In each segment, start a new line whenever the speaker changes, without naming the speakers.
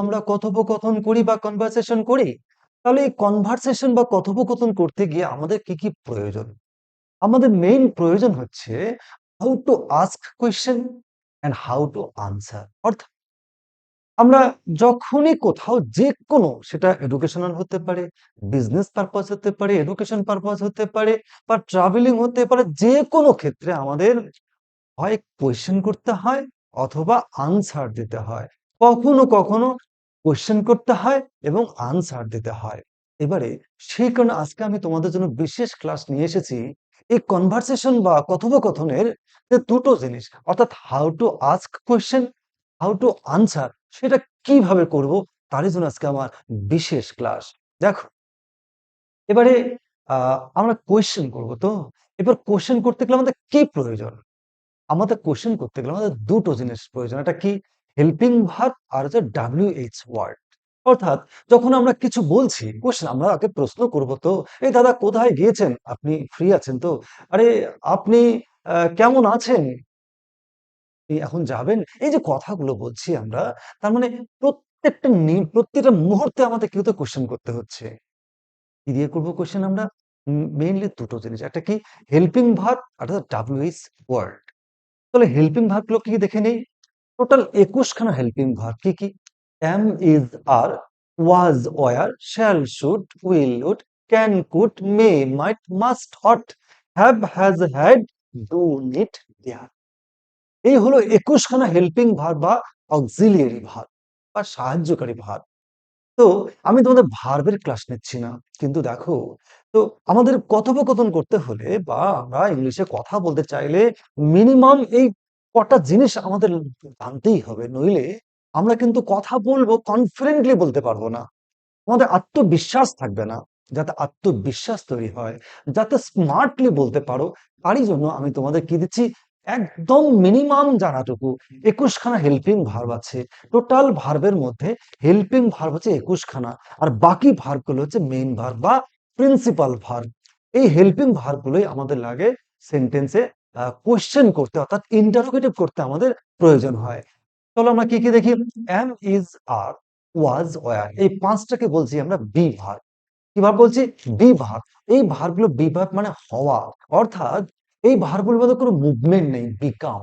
আমরা কথোপকথন করি বা কনভারসেশন করি, তাহলে এই কনভারসেশন বা কথোপকথন করতে গিয়ে আমাদের কি কি প্রয়োজন? আমাদের মেইন প্রয়োজন হচ্ছে how to ask question and how to answer অর্থাৎ আমরা যখনই কোথাও যে কোনো, সেটা এডুকেশনাল হতে পারে বিজনেস পারপাস হতে পারে এডুকেশন পারপাস হতে পারে বা ট্রাভেলিং হতে পারে, যে কোনো ক্ষেত্রে আমাদের হয় কোয়েশ্চেন করতে হয় অথবা আনসার দিতে হয়। কখনো কখনো কোয়েশ্চেন করতে হয় এবং আনসার দিতে হয়। এবারে সেই কারণে আজকে আমি তোমাদের জন্য বিশেষ ক্লাস নিয়ে এসেছি। এই কনভারসেশন বা কথোপকথনের দুটো জিনিস, অর্থাৎ how to ask question how to answer সেটা কীভাবে করব, তারই জন্য আজকে আমার বিশেষ ক্লাস দেখো, এবারে আমরা কোয়েশ্চেন করব তো? এবার কোয়েশ্চেন করতে গেলে আমাদের কি প্রয়োজন? আমাদের কোশ্চেন করতে গেলে আমাদের দুটো জিনিস প্রয়োজন। এটা কি? হেল্পিং ভার্ব আর হচ্ছে ডাব্লিউ এইচ ওয়ার্ড অর্থাৎ যখন আমরা কিছু বলছি কোশ্চেন আমরা আগে প্রশ্ন করব, তো এই দাদা কোথায় গিয়েছেন? আপনি ফ্রি আছেন? তো আরে আপনি কেমন আছেন? এখন যাবেন? এই যে কথাগুলো বলছি আমরা, তার মানে প্রত্যেকটা প্রত্যেকটা মুহূর্তে আমাদের কিন্তু কোশ্চেন করতে হচ্ছে। কি দিয়ে করব কোশ্চেন আমরা? মেইনলি দুটো জিনিস। একটা কি? হেল্পিং ভার্ব আর ডাব্লিউএইচ ওয়ার্ড তাহলে হেল্পিং ভার্বগুলো কি দেখে নেই? টোটাল একুশখানা হেল্পিং ভার্ব কি কি? Am is are, was were, shall should will would can could may might, must ought, have has had do need dare. এই হলো একুশখানা হেল্পিং ভার বা অক্সিলিয়ারি ভার বা সাহায্যকারী ভার তো আমি তোমাদের ভার্বের ক্লাস নিচ্ছি না, কিন্তু দেখো, তো আমাদের কথোপকথন করতে হলে বা আমরা ইংলিশে কথা বলতে চাইলে মিনিমাম এই কটা জিনিস আমাদের জানতেই হবে, নইলে আমরা কিন্তু কথা বলব কনফিডেন্টলি বলতে পারব না। আমাদের আত্মবিশ্বাস থাকবে না। যাতে আত্মবিশ্বাস তৈরি হয়, যাতে স্মার্টলি বলতে পারো, তারই জন্য আমি তোমাদের কি দিচ্ছি, একদম মিনিমাম জানাটুকু। একুশখানা হেল্পিং ভার্ব আছে। টোটাল ভার্বের মধ্যে হেল্পিং ভার্ব হচ্ছে একুশখানা, আর বাকি ভার্বগুলো হচ্ছে মেইন ভার্ব বা প্রিন্সিপাল ভার্ব এই হেল্পিং ভার্বগুলোই আমাদের লাগে সেন্টেন্সে কোশ্চেন করতে, অর্থাৎ ইন্টারোগেটিভ করতে আমাদের প্রয়োজন হয়। চলো আমরা কি কি দেখি? Am is are was were এই পাঁচটাকে বলছি আমরা বি ভার্ব কি ভার্ব বলছি? বি ভার্ব এই ভার্বগুলো বি ভার্ব মানে হওয়া, অর্থাৎ এই ভার্বগুলোর মধ্যে কোনো মুভমেন্ট নেই বিকাম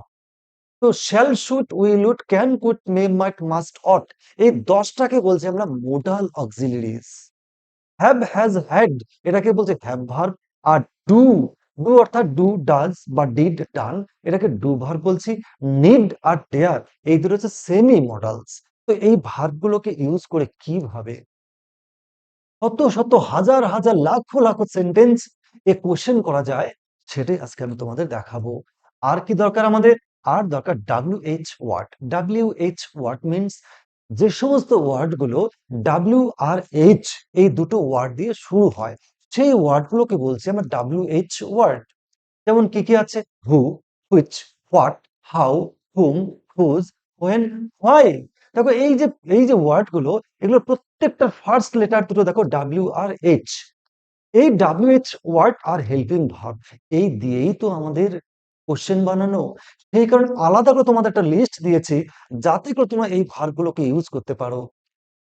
তো shall should will would can could may might must ought এই দশটাকে বলছি আমরা modal auxiliaries have has had এটাকে বলছে হ্যাভ ভার্ব আর ডু ডু অর্থাৎ ডু ডাজ বা ডিড ডান এটাকে ডু ভার্ব বলছি, নিড আর ডেয়ার, এই দুটো হচ্ছে সেমি মডালস তো এই ভার্বগুলোকে ইউজ করে কীভাবে? শত শত হাজার হাজার লাখো লাখো সেন্টেন্স এ কোশ্চেন করা যায়, সেটাই আজকে আমি তোমাদের দেখাবো। আর কি দরকার আমাদের? আর দরকার W H word W H word means যে সমস্ত ওয়ার্ডগুলো ডাব্লিউ আর এইচ এই দুটো ওয়ার্ড দিয়ে শুরু হয়। সেই ওয়ার্ড গুলোকে বলছি আমরা ডাব্লিউ এইচ ওয়ার্ড, যেমন কি কি আছে? Who which what how whom whose when why দেখো এই যে এই যে ওয়ার্ডগুলো এগুলো প্রত্যেকটা ফার্স্ট লেটার দুটো দেখো ডাব্লিউ আর এইচ এই ডাব্লিউ এইচ ওয়ার্ড আর হেল্পিং ভার্ব এই দিয়েই তো আমাদের কোশ্চেন বানানো। সেই কারণে আলাদা করে তোমাদের একটা লিস্ট দিয়েছি, যাতে করে তোমরা এই ভার্বগুলোকে ইউজ করতে পারো।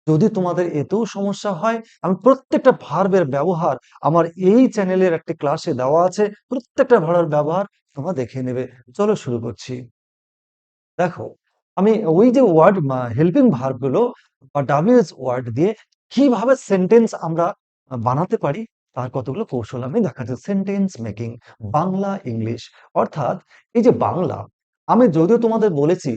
যদি তোমাদের এতেও সমস্যা হয়, আমি প্রত্যেকটা ভার্বের ব্যবহার আমার এই চ্যানেলের একটি ক্লাসে দেওয়া আছে, প্রত্যেকটা ভার্বের ব্যবহার তোমরা দেখে নেবে। চলো শুরু করছি। দেখো, আমি ওই যে ওয়ার্ড হেল্পিং ভার্বগুলো বা ডাব্লিউএস ওয়ার্ড দিয়ে কীভাবে সেন্টেন্স আমরা বানাতে পারি, তার কতগুলো কৌশল আমি দেখাচ্ছি। সেন্টেন্স মেকিং বাংলা ইংলিশ অর্থাৎ এই যে বাংলা, আমি যদিও তোমাদের বলেছি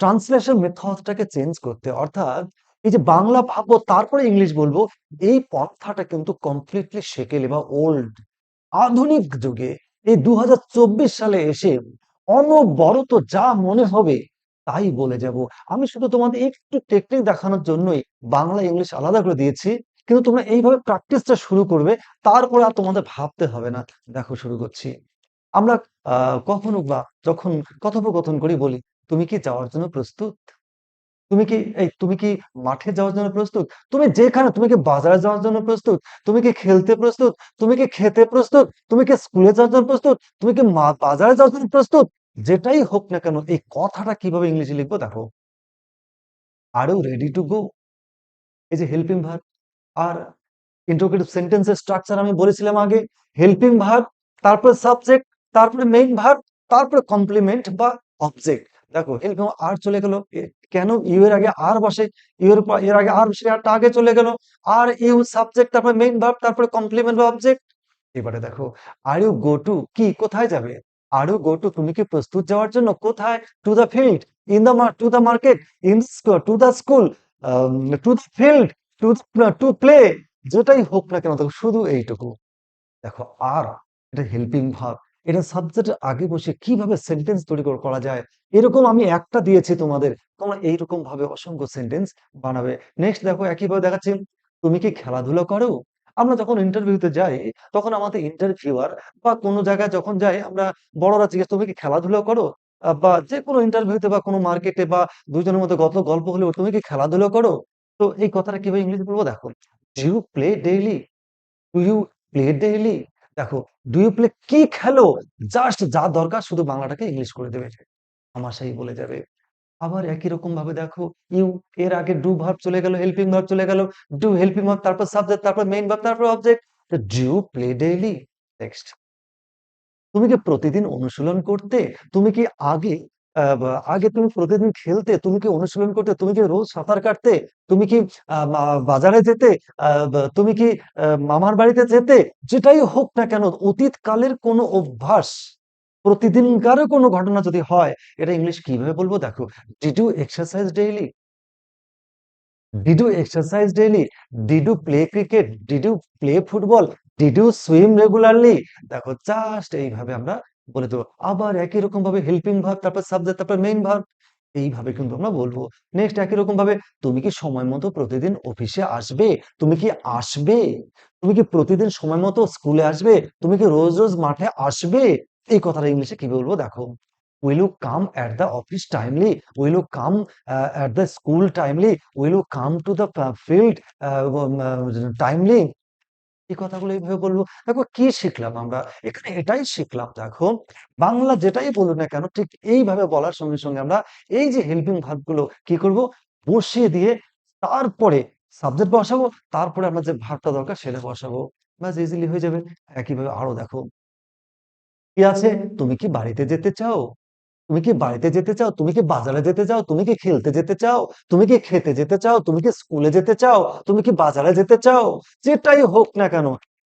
ট্রান্সলেশন মেথডটাকে চেঞ্জ করতে, অর্থাৎ এই যে বাংলা ভাববো, তারপরে ইংলিশ বলব, এই পন্থাটা কিন্তু কমপ্লিটলি সেকেলে বা ওল্ড আধুনিক যুগে এই দু সালে এসে অনবরত যা মনে হবে তাই বলে যাব। আমি শুধু তোমাদের একটু টেকনিক দেখানোর জন্যই বাংলা, ইংলিশ আলাদা করে দিয়েছি, কিন্তু তোমরা এইভাবে প্র্যাকটিসটা শুরু করবে, তারপরে আর তোমাদের ভাবতে হবে না। দেখো, শুরু করছি। আমরা, আহ, কখনো বা যখন কথোপকথন করি বলি, তুমি কি যাওয়ার জন্য প্রস্তুত? তুমি কি, এই তুমি কি মাঠে যাওয়ার জন্য প্রস্তুত? তুমি যেখানে, তুমি কি বাজারে যাওয়ার জন্য প্রস্তুত? তুমি কি খেলতে প্রস্তুত? তুমি কি খেতে প্রস্তুত? তুমি কি স্কুলে যাওয়ার জন্য প্রস্তুত? তুমি কি মা- বাজারে যাওয়ার জন্য প্রস্তুত? যেটাই হোক না কেন, এই কথাটা কীভাবে ইংলিশে লিখব দেখো? আর রেডি টু গো এই যে হেল্পিং ভার্ব আর ইন্টারোগেটিভ সেন্টেন্সের স্ট্রাকচার আমি বলেছিলাম আগে। হেল্পিং ভার্ব তারপরে সাবজেক্ট তারপরে মেইন ভার্ব তারপরে কমপ্লিমেন্ট বা অবজেক্ট দেখো এরকম আর চলে গেল কেন ইউ এর আগে আর বসে ইউ এর এর আগে আর বসে আরটা আগে চলে গেল, আর ইউ সাবজেক্ট তারপরে মেইন ভার্ব তারপরে কমপ্লিমেন্ট বা অবজেক্ট এবারে দেখো আর ইউ গো টু কি, কোথায় যাবে? আর ইউ গো টু তুমি কি প্রস্তুত যাওয়ার জন্য কোথায়? To the field in the to the market in to the school to the field to to play যেটাই হোক না কেন, দেখো, শুধু এইটুকু। দেখো, আর, এটা হেল্পিং ভাব এটা সাবজেক্টের আগে বসে কীভাবে সেন্টেন্স তৈরি কর- যায়? এরকম আমি একটা দিয়েছি তোমাদের। তোমরা এইরকম ভাবে অসংখ্য সেন্টেন্স বানাবে। নেক্সট দেখো, একইভাবে দেখাচ্ছি। তুমি কি খেলাধুলা করো? আমরা যখন ইন্টারভিউতে যাই, তখন আমাদের ইন্টারভিউয়ার বা কোনো জায়গায় যখন যাই, আমরা বড়রা জিজ্ঞেস, তুমি কি খেলাধুলা করো? বা যে কোনো ইন্টারভিউতে বা কোনো মার্কেটে বা দুজনের মধ্যে গত গল্প হলেও তুমি কি খেলাধুলা করো? তো এই কথাটা কীভাবে ইংলিশ বলব? দেখো do you play daily do you play daily দেখো ডু ইউ প্লে কি খেলো জাস্ট যা দরকার শুধু বাংলাটাকে ইংলিশ করে দেবে। আমার সেই বলে যাবে। আবার একই রকম ভাবে দেখো ইউ এর আগে ডু ভার্ব চলে গেল হেল্পিং ভার্ব চলে গেল। ডু হেল্পিং ভার্ব তারপর সাবজেক্ট তারপর মেইন ভার্ব তারপর object do you play daily next তুমি কি প্রতিদিন অনুশীলন করতে? তুমি কি আগে আগে তুমি প্রতিদিন খেলতে, তুমি কি অনুশীলন করতে, তুমি কি রোজ সাঁতার কাটতে, তুমি কি বাজারে যেতে তুমি কি মামার বাড়িতে যেতে, যেটাই হোক না কেন অতীত কালের কোনো অভ্যাস, প্রতিদিনকারও কোনো ঘটনা যদি হয়, এটা ইংলিশ কীভাবে বলব? দেখো did you exercise daily did you exercise daily did you play cricket did you play football did you swim regularly দেখো জাস্ট এইভাবে আমরা বলে দেবো। আবার একই রকম ভাবে হেল্পিং ভার্ব তারপর সাবজেক্ট তারপর মেইন ভার্ব এইভাবে কিন্তু আমরা বলব। নেক্সট একই রকম ভাবে তুমি কি সময় মতো প্রতিদিন অফিসে আসবে? তুমি কি আসবে? তুমি কি প্রতিদিন সময় মতো স্কুলে আসবে? তুমি কি রোজ রোজ মাঠে আসবে? এই কথাটা ইংলিশে কি বলব? দেখো will you come at the office timely will you come at the school timely will you come to the field timely এই কথাগুলো এইভাবে বলব। দেখো, কি শিখলাম আমরা? এখানে এটাই শিখলাম, দেখো, বাংলা যেটাই বলুন না কেন, ঠিক এইভাবে বলার সঙ্গে সঙ্গে আমরা এই যে হেল্পিং ভার্বগুলো কি করব? বসিয়ে দিয়ে তারপরে সাবজেক্ট বসাবো, তারপরে আমরা যে ভার্বটা দরকার সেটা বসাবো। ব্যাস ইজিলি হয়ে যাবে। একইভাবে আরও দেখো। কি আছে? তুমি কি বাড়িতে যেতে চাও? তুমি কি বাড়িতে যেতে চাও? তুমি কি বাজারে যেতে চাও? তুমি কি খেলতে যেতে চাও? তুমি কি খেতে যেতে চাও? তুমি কি স্কুলে যেতে চাও? তুমি কি বাজারে যেতে চাও? যেটাই হোক না কেন।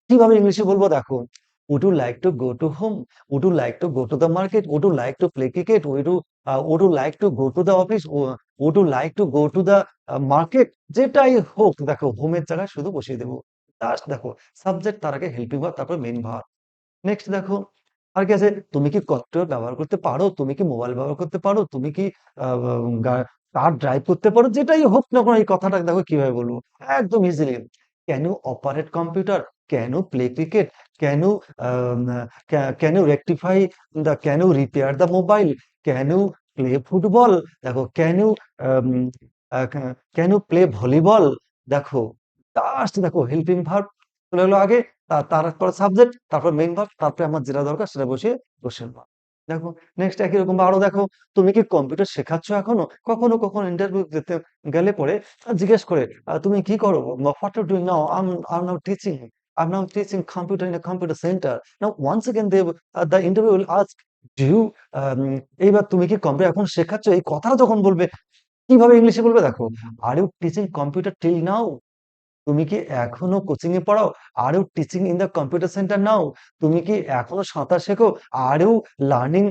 কীভাবে ইংলিশে বলব দেখো would you like to go to home would you like to go to the market would you like to play cricket would you would you like to go to the office would you like to go to the market যেটাই হোক, দেখো, হোমের জায়গায় শুধু বসিয়ে দেবো। Last দেখো subject তার আগে হেল্পিং ভার তারপর মেইন ভার। নেক্সট দেখো আর কি আছে? তুমি কি কম্পিউটার ব্যবহার করতে পারো? তুমি কি মোবাইল ব্যবহার করতে পারো? তুমি কি কার ড্রাইভ করতে পারো? যেটাই হোক না কোনো, এই কথাটা দেখো কীভাবে বলব। একদম easily can you operate computer? Can you play cricket can you can you rectify the can you repair the mobile can you play football দেখো can you can you play volleyball দেখো জাস্ট দেখো helping verb চলে গেলো আগে তারপর subject তারপর main verb তারপরে আমার যেটা দরকার সেটা বসিয়ে কোশ্চেন ভাব দেখো নেক্সট একই রকম আরও দেখো, তুমি কি কম্পিউটার শেখাচ্ছ এখনও? কখনো কখনো ইন্টারভিউ দিতে গেলে পরে জিজ্ঞেস করে তুমি কি করো? What are doing now am are now teaching am now teaching computer in computer centre now once again they the interview will ask you এইবার তুমি কি কম্পিউটার এখন শেখাচ্ছ? এই কথাটা যখন বলবে, কীভাবে ইংলিশে বলবে? দেখো are you teaching computer till now তুমি কি এখনও কোচিং এ পড়াও? Are teaching in the computer centre now. তুমি কি এখনও সাঁতার শেখো? Are you learning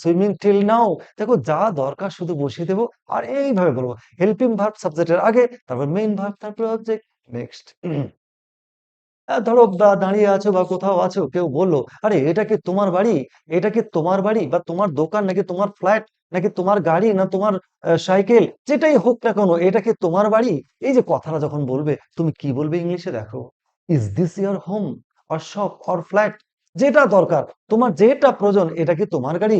swim till now. দেখো, যা দরকার শুধু বসিয়ে দেবো আর এইভাবে বলব। হেল্পিং ভার্ব সাবজেক্টের আগে, তারপর মেইন ভার্ব তারপর অবজেক্ট নেক্সট ধরো দাঁড়িয়ে আছো বা কোথাও আছো, কেউ বলল, আরে, এটা কি তোমার বাড়ি? এটা কি তোমার বাড়ি বা তোমার দোকান নাকি তোমার ফ্ল্যাট নাকি তোমার গাড়ি না তোমার সাইকেল? যেটাই হোক না কেন, এটা কি তোমার বাড়ি? এই যে কথাটা যখন বলবে, তুমি কি বলবে ইংলিশে দেখো? Is this your home or shop or flat যেটা দরকার, তোমার যেটা প্রয়োজন, এটা কি তোমার গাড়ি?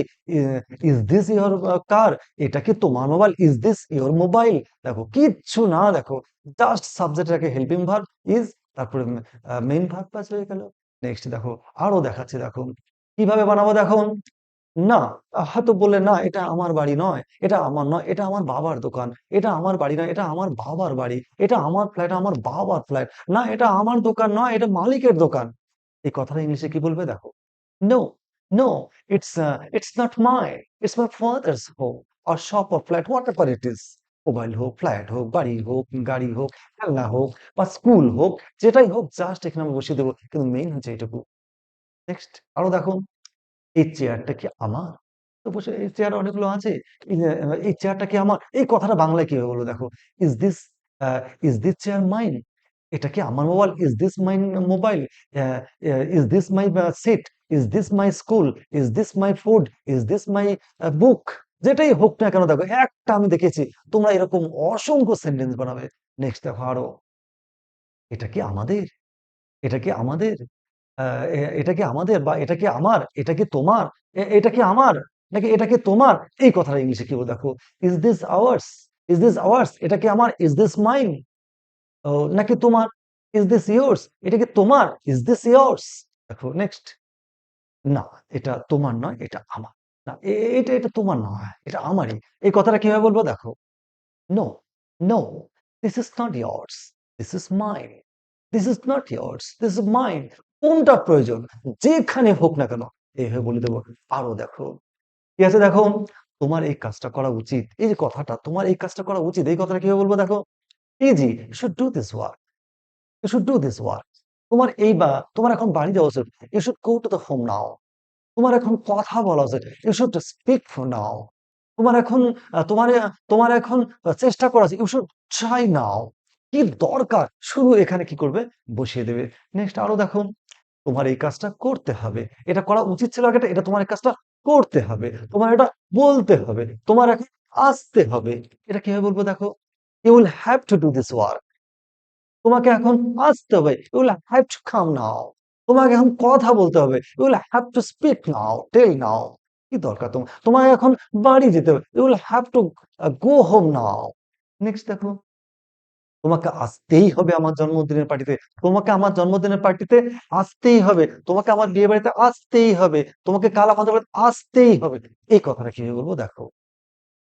ইজ দিস ইয়োর কার এটা কি তোমার mobile is this your mobile দেখো, কিচ্ছু না, দেখো। জাস্ট সাবজেক্টটাকে হেল্পিং ভার্ব ইজ তারপরে মেইন ভার্ব পাস হয়ে গেল নেক্সট দেখো, আরও দেখাচ্ছি, দেখো। কীভাবে বানাবো দেখো? না হয়তো বললে না, এটা আমার বাড়ি নয়, এটা আমার নয়, এটা আমার বাবার দোকান, এটা আমার বাড়ি নয়, এটা আমার বাবার বাড়ি, এটা আমার ফ্ল্যাট, আমার বাবার ফ্ল্যাট, না, এটা আমার দোকান নয়, এটা মালিকের দোকান। এই কথাটা ইংলিশে কি বলবে দেখো? No no it's it's not my it's my father's home R shop or flat whatever it is mobile হোক ফ্ল্যাট হোক, বাড়ি হোক, গাড়ি হোক, খেলনা হোক বা স্কুল হোক, যেটাই হোক জাস্ট এখানে আমি বসিয়ে দেবো, কিন্তু মেইন হচ্ছে এইটুকু নেক্সট আরও দেখো। এই চেয়ারটা কি আমার? তো বসে এই চেয়ার অনেকগুলো আছে। এই চেয়ারটা কি আমার? এই কথাটা বাংলায় কীভাবে বলব দেখো? Is this is this chair mine এটা কি আমার mobile is this my mobile is this my seat is this my school is this my food is this my book যেটাই হোক না কেন দেখো, একটা আমি দেখেছি, তোমরা এরকম অসংখ্য সেন্টেন্স বানাবে। নেক্সট দেখো আরও। এটা কি আমাদের? এটা কি আমাদের? এটা কি আমাদের বা এটা কি আমার? এটা কি তোমার? এটা কি আমার? নাকি এটা কি তোমার? এই কথাটা ইংলিশে কি বলব দেখো is this ours is this ours এটা কি আমার? ইজ দিস মাইন নাকি তোমার? ইজ দিস ইয়োর্স এটা কি তোমার? ইজ দিস ইয়োর্স দেখো নেক্সট না, এটা তোমার নয়, এটা আমার। না এটা এটা তোমার নয়, এটা আমারই। এই কথাটা কীভাবে বলব? দেখো। No no this is not yours this is mine this is not yours this is mine কোনটা প্রয়োজন? যেখানে হোক না কেন, এইভাবে বলে দেবো। আরও দেখো। ঠিক আছে দেখো? তোমার এই কাজটা করা উচিত। এই যে কথাটা, তোমার এই কাজটা করা উচিত। এই কথাটা কীভাবে বলব দেখো? Easy should do this work you should do this work তোমার এই বা, তোমার এখন বাড়ি যাওয়া উচিত। You should go to the home now তোমার এখন কথা বলা উচিত। You should speak for now তোমার এখন, তোমার তোমার এখন চেষ্টা করা উচিত। ইউ শুড ট্রাই নাও কি দরকার? শুধু এখানে কি করবে? বসিয়ে দেবে। নেক্সট আরও দেখো। তোমার এই কাজটা করতে হবে। এটা করা উচিত ছিল আগে এটা তোমার এই কাজটা করতে হবে। তোমার এটা বলতে হবে। তোমার এখন আসতে হবে। এটা কীভাবে বলব দেখো? You will have to do this work তোমাকে এখন আসতে হবে। You will have to come now তোমাকে এখন কথা বলতে হবে। You will have to speak now tell now কি দরকার তোমার? তোমাকে এখন বাড়ি যেতে হবে। You will have to go home now next দেখো। তোমাকে আসতেই হবে আমার জন্মদিনের পার্টিতে তোমাকে আমার জন্মদিনের পার্টিতে আসতেই হবে। তোমাকে আমার বিয়ে বাড়িতে আসতেই হবে। তোমাকে কাল বাড়িতে আসতেই হবে। এই কথাটা কি বলব? দেখো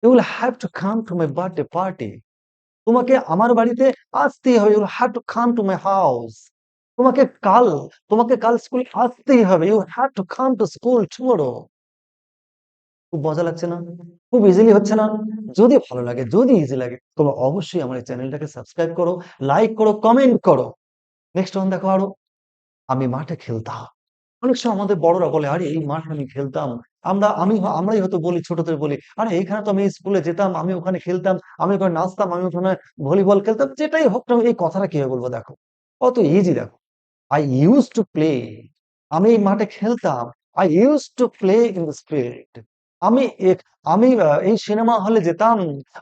you will have to come to my birthday party তোমাকে আমার বাড়িতে আসতেই হবে। You will have to come to my house তোমাকে কাল তোমাকে কাল স্কুল আসতেই হবে। You have to come to school tomorrow খুব মজা লাগছে না? খুব ইজিলি হচ্ছে না? যদি ভালো লাগে, যদি ইজি লাগে তোমরা অবশ্যই আমার এই চ্যানেলটাকে সাবস্ক্রাইব করো লাইক করো কমেন্ট করো। নেক্সট ওয়ান দেখো আরও। আমি মাঠে খেলতাম। অনেক সময় আমাদের বড়রা বলে, আরে, এই মাঠে আমি খেলতাম। আমরা, আমি আমরাই হয়তো বলি, ছোটদের বলি, আরে এইখানে তো আমি স্কুলে যেতাম, আমি ওখানে খেলতাম, আমি ওখানে নাচতাম, আমি ওখানে ভলিবল খেলতাম, যেটাই হোক না এই কথাটা কীভাবে বলব দেখো? কত ইজি দেখো। আই ইউজ টু প্লে আমি এই মাঠে খেলতাম। I use to play in the street আমি আমি এই সিনেমা হলে যেতাম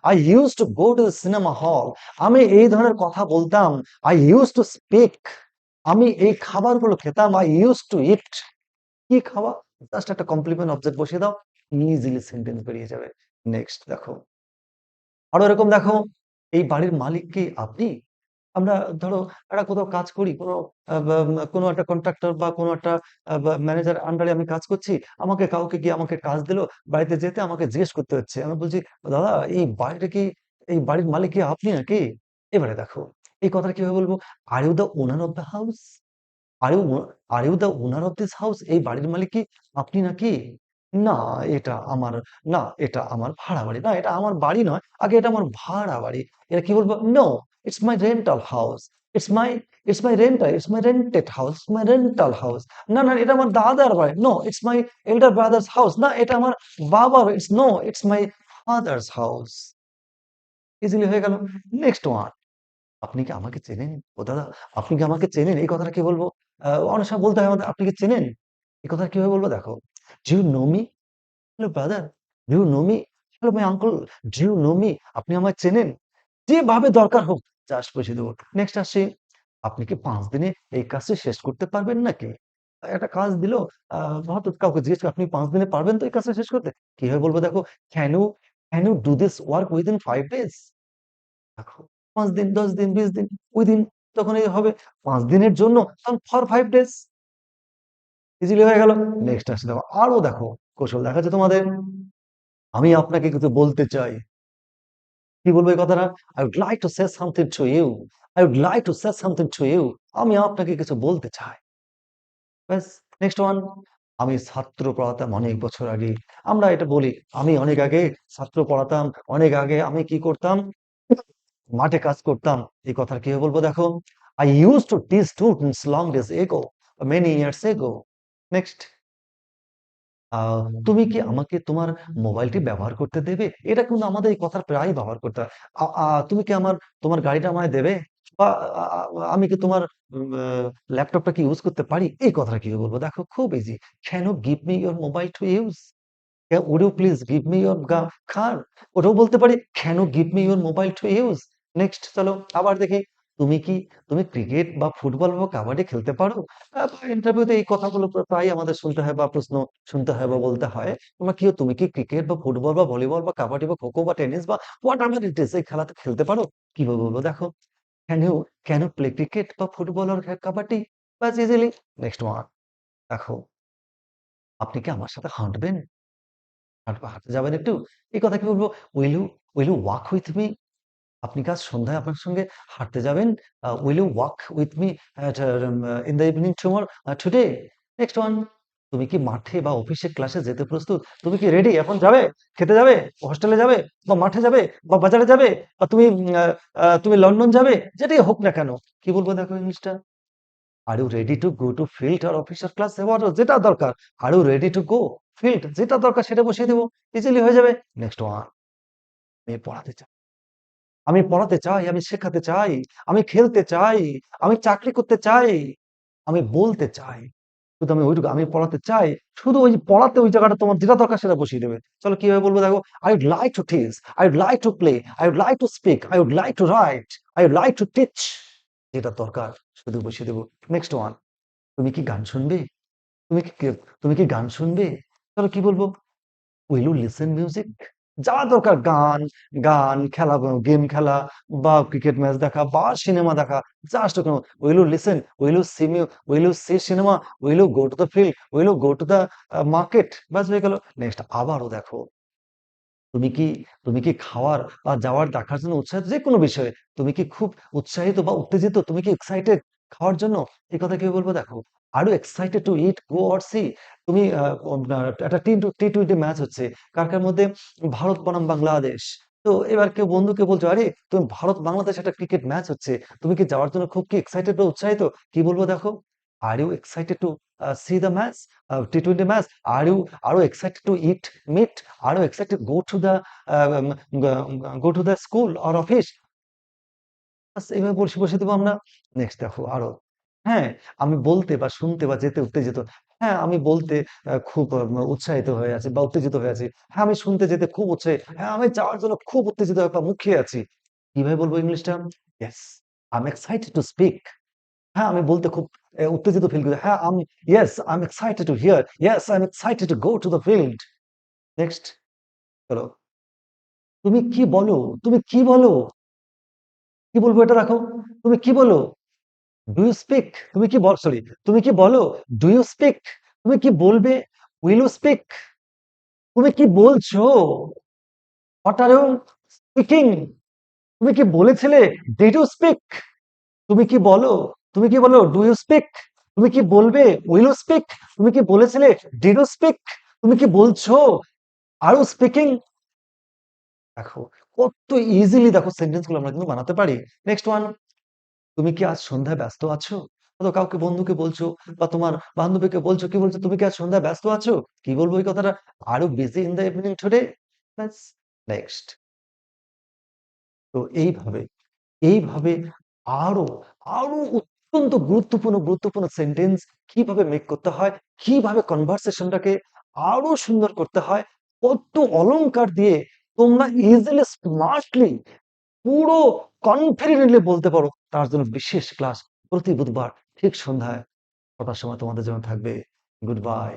I use to go to cinema hall আমি এই ধরনের কথা বলতাম আই ইউজ টু স্পিক আমি এই খাবারগুলো খেতাম আই ইউজ টু ইট কি খাওয়া? জাস্ট একটা কমপ্লিমেন্ট অবজেক্ট বসিয়ে দাও ইজিলি সেন্টেন্স বেরিয়ে যাবে। নেক্সট দেখো। আরও এরকম দেখো, এই বাড়ির মালিক কি আপনি? আমরা ধরো একটা কোথাও কাজ করি, কোনো কোনো একটা কন্ট্রাক্টর বা কোনো একটা ম্যানেজার আন্ডারে আমি কাজ করছি, আমাকে কাউকে গিয়ে আমাকে কাজ দিলো, বাড়িতে যেতে আমাকে জিজ্ঞেস করতে হচ্ছে। আমি বলছি, দাদা, এই বাড়িটা কি, এই বাড়ির মালিক কি আপনি নাকি? এবারে দেখো, এই কথাটা কীভাবে বলব? Are you the owner of the house are you are you the owner of this house এই বাড়ির মালিক কি আপনি নাকি? না, এটা আমার, না, এটা আমার ভাড়া বাড়ি না, এটা আমার বাড়ি নয়, আগে এটা আমার ভাড়া বাড়ি এটা কি বলব? No it's my rental house it's my it's my rental it's my rented house my rental house না না, এটা আমার দাদার বাড়ি। No it's my elder brother's house না, এটা আমার বাবার it's no it's my father's house easily হয়ে গেল। নেক্সট ওয়ান আপনি কি আমাকে চেনেন? ও দাদা, আপনি কি আমাকে চেনেন? এই কথাটা কি বলব? অনেক সময় বলতে হয় আমাদের, আপনি কি চেনেন? এই কথাটা কীভাবে বলব? দেখো do you know me hello brother do you know me hello my uncle do you know me আপনি আমায় চেনেন? যেভাবে দরকার হোক জাস্ট বসে দেবো। নেক্সট আসি, আপনি কি পাঁচ দিনে এই কাজটি শেষ করতে পারবেন নাকি? একটা কাজ দিল হয়তো কাউকে জিজ্ঞেস আপনি পাঁচ দিনে পারবেন তো এই কাজটা শেষ করতে? কীভাবে বলব দেখো can can do this work within five days দেখো, পাঁচ দিন, দশ দিন, বিশ দিন উইদিন তখন এই হবে। পাঁচ দিনের জন্য, তখন ফর ফাইভ ডেজ ইজিলি হয়ে গেল। নেক্সট আসে দেখো আরও দেখো কৌশল দেখা যাচ্ছে তোমাদের। আমি আপনাকে কিছু বলতে চাই। কি বলব এই কথাটা? I would like to say something to you I would like to say something to you আমি আপনাকে কিছু বলতে চাই। ব্যাস নেক্সট ওয়ান আমি ছাত্র পড়াতাম অনেক বছর আগে। আমরা এটা বলি, আমি অনেক আগে ছাত্র পড়াতাম, অনেক আগে আমি কি করতাম? মাঠে কাজ করতাম। এই কথার কি বলব দেখো? I use to teach students long days ago many years ago next তুমি কি আমাকে তোমার মোবাইলটি ব্যবহার করতে দেবে? এটা কিন্তু আমাদের এই কথার প্রায় ব্যবহার করতে হয়। তুমি কি আমার তোমার গাড়িটা আমায় দেবে? বা আমি কি তোমার ল্যাপটপটা কি ইউজ করতে পারি? এই কথাটা কি বলব? দেখো খুব easy can give me your mobile to use would you please give me your car ওটাও বলতে পারি can give me your mobile to use next চলো আবার দেখি। তুমি কি, তুমি ক্রিকেট বা ফুটবল বা কাবাডি খেলতে পারো? ইন্টারভিউতে এই কথাগুলো প্রায় আমাদের শুনতে হয় বা প্রশ্ন শুনতে হয় বা বলতে হয়। তোমরা কি তুমি কি ক্রিকেট বা ফুটবল বা ভলিবল বা কাবাডি বা খোখো বা টেনিস বা হোয়াট এভার এই খেলাতে খেলতে পারো? কীভাবে বলব দেখো can you can you play cricket বা ফুটবল আর কাবাডি? বাস ইজিলি নেক্সট ওয়ান দেখো, আপনি কি আমার সাথে হাঁটবেন? হাঁটবো হাঁটতে যাবেন একটু? এই কথা কি বলব? Will you will you walk with me আপনি কি আজ সন্ধ্যায় আপনার সঙ্গে হাঁটতে যাবেন। Will you walk with me in the evening tomorrow today next one তুমি কি মাঠে বা অফিসে ক্লাসে যেতে প্রস্তুত? তুমি কি রেডি এখন যাবে? খেতে যাবে? হোস্টেলে যাবে? বা মাঠে যাবে? বা বাজারে যাবে? বা তুমি তুমি লন্ডন যাবে? যেটাই হোক না কেন। কি বলব দেখো ইংলিশটা? Are you ready to go to field R officer class যেটা দরকার। Are you ready to go field যেটা দরকার সেটা বসিয়ে দেবো। ইজিলি হয়ে যাবে। নেক্সট ওয়ান আমি পড়াতে চাই আমি পড়াতে চাই, আমি শেখাতে চাই, আমি খেলতে চাই, আমি চাকরি করতে চাই, আমি বলতে চাই। শুধু আমি ওইটুকু, আমি পড়াতে চাই, শুধু ওই পড়াতে ওই জায়গাটা তোমার যেটা দরকার সেটা বসিয়ে দেবে। চলো কীভাবে বলব দেখো I would like to teach I would like to play I would like to speak I would like to write I would like to teach যেটা দরকার শুধু বসিয়ে দেবো। নেক্সট ওয়ান তুমি কি গান শুনবে? তুমি কি তুমি কি গান শুনবে? চলো কি বলব? উইল ইউ লিসেন মিউজিক যা দরকার গান গান খেলা গেম খেলা বা ক্রিকেট ম্যাচ দেখা বা সিনেমা দেখা জাস্ট কেন will you listen will you see will you see cinema will you go to the field will you go to the market ব্যাস হয়ে গেল। নেক্সট আবারও দেখো। তুমি কি তুমি কি খাওয়ার বা যাওয়ার দেখার জন্য উৎসাহিত? যে কোনো বিষয়ে। তুমি কি খুব উৎসাহিত বা উত্তেজিত? তুমি কি এক্সাইটেড খাওয়ার জন্য এই কথা কি বলব দেখো? Are you excited to eat go or see তুমি একটা টি টোয়েন্টি ম্যাচ হচ্ছে। কার কার মধ্যে? ভারত বনাম বাংলাদেশ। তো এবার কেউ বন্ধুকে বলছো, আরে, তুমি ভারত বাংলাদেশ একটা ক্রিকেট ম্যাচ হচ্ছে। তুমি কি যাওয়ার জন্য খুব কি এক্সাইটেড বা উৎসাহিত? কি বলব দেখো? Are you excited to see the match T twenty match are you are you excited to eat meet are you excited go to the go to the school or office এইভাবে বসে দেবো আমরা। Next দেখো আরও। হ্যাঁ আমি বলতে বা শুনতে বা যেতে উত্তেজিত। হ্যাঁ আমি বলতে খুব উৎসাহিত হয়ে আছি বা উত্তেজিত হয়ে আছি। হ্যাঁ আমি শুনতে যেতে খুব উৎসাহী। হ্যাঁ আমি যাওয়ার জন্য খুব উত্তেজিত হয়ে বা মুখিয়ে আছি। কীভাবে বলব ইংলিশটা? Yes I am excited to speak হ্যাঁ আমি বলতে খুব উত্তেজিত ফিল করি। হ্যাঁ আমি yes I am excited to hear yes I am excited to go to the field next চলো। তুমি কি বলো? তুমি কি বলো? কি বলব এটা রাখো তুমি কি বলো ডু ইউ স্পিক তুমি কি বল সরি তুমি কি বলো ডু ইউ স্পিক তুমি কি বলবে উইল ইউ স্পিক তুমি কি বলছো হোয়াট আর ইউ স্পিকিং তুমি কি বলেছিলে ডিড ইউ স্পিক তুমি কি বলো তুমি কি বলো ডু ইউ স্পিক তুমি কি বলবে উইল ইউ স্পিক তুমি কি বলেছিলে ডিড ইউ স্পিক তুমি কি বলছো আর ইউ স্পিকিং দেখো কত ইজিলি দেখো সেন্টেন্সগুলো আমরা কিন্তু বানাতে পারি। নেক্সট ওয়ান তুমি কি আজ সন্ধ্যায় ব্যস্ত আছো? তো কাউকে বন্ধুকে বলছো বা তোমার বান্ধবীকে বলছো, কি বলছো, তুমি কি আজ সন্ধ্যায় ব্যস্ত আছো? কি বলব এই কথাটা? Are you busy in the evening today next তো এইভাবে এইভাবে আরও আরও অত্যন্ত গুরুত্বপূর্ণ গুরুত্বপূর্ণ সেন্টেন্স কীভাবে মেক করতে হয়, কীভাবে কনভারসেশনটাকে আরও সুন্দর করতে হয়, কত অলংকার দিয়ে তোমরা ইজিলি স্মার্টলি পুরো কনফিডেন্টলি বলতে পারো তার জন্য বিশেষ ক্লাস প্রতি বুধবার ঠিক সন্ধ্যায়। কথার সময় তোমাদের জন্য থাকবে। Good bye